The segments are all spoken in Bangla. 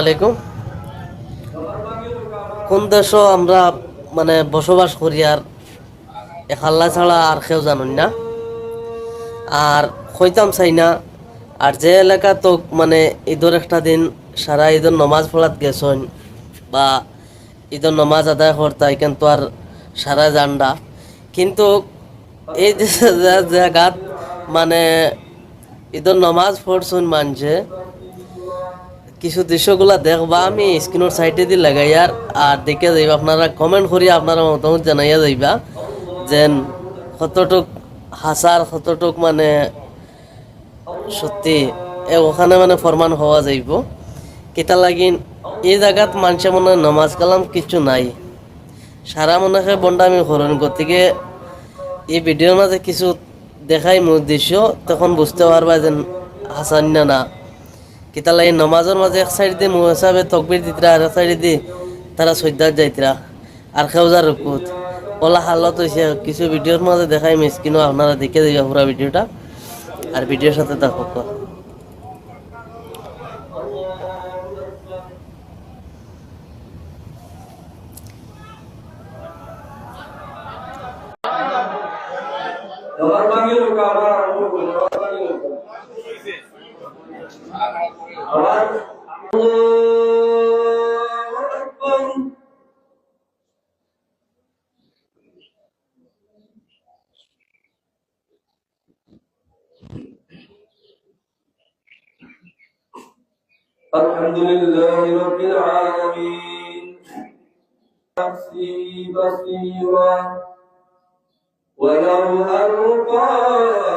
আলাইকুম। কোন দেশও আমরা মানে বসবাস করি আর এখাল্লা ছাড়া আর কেউ জানুন না। আর হইতাম চাই না, আর যে এলাকা তো মানে ঈদের একটা দিন সারা ঈদের নমাজ পড়াত গেছন বা ঈদের নমাজ আদায় করতাই কিন্তু আর সারা জান্ডা কিন্তু এই জায়গাত মানে ঈদের নমাজ পড়ছন মানছে কিছু দৃশ্যগুলা দেখবা আমি স্ক্রিনের সাইডে দিয়ে লাগাইয়ার আর দেখে যাইবা। আপনারা কমেন্ট করি, আপনারা মতামত জানাইয়া যাইবা। যেন কতটুক হাসার, কতটুক মানে সত্যি ওখানে মানে ফরমান হওয়া যাইব। কেটা লাগিন, এই জায়গাত মানুষে মনে নমাজ কালাম কিছু নাই। সারা মনে হয় বন্ডামি করেন। গতিকে এই ভিডিওর মাঝে কিছু দেখাই মূল দৃশ্য তখন বুঝতে পারবা যে হাসান না না। কিতা লাগে নমাজের মাঝে এক সাইড দিয়ে মুহ হিসাবে তকবির দিতরা আর এক সাইড দিয়ে তারা সৈদ্যার যাইতরা আর খেউজার রুকুত ওলা হালত হয়েছে কিছু ভিডিওর মাঝে দেখাই মিসকিনও আপনারা দেখে দিবা পুরা ভিডিওটা আর ভিডিওর সাথে দেখো Dabar panggil luka abar الحمد لله رب العالمين نفسي بصيرا ولو ألقى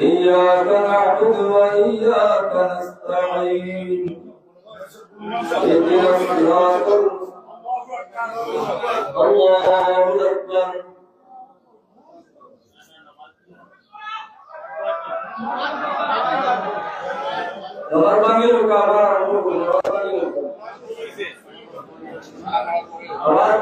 إياك نعبد وإياك نستعين اهدنا الصراط الله أكبر Kamar panggil kamar, kamar panggil. Kamar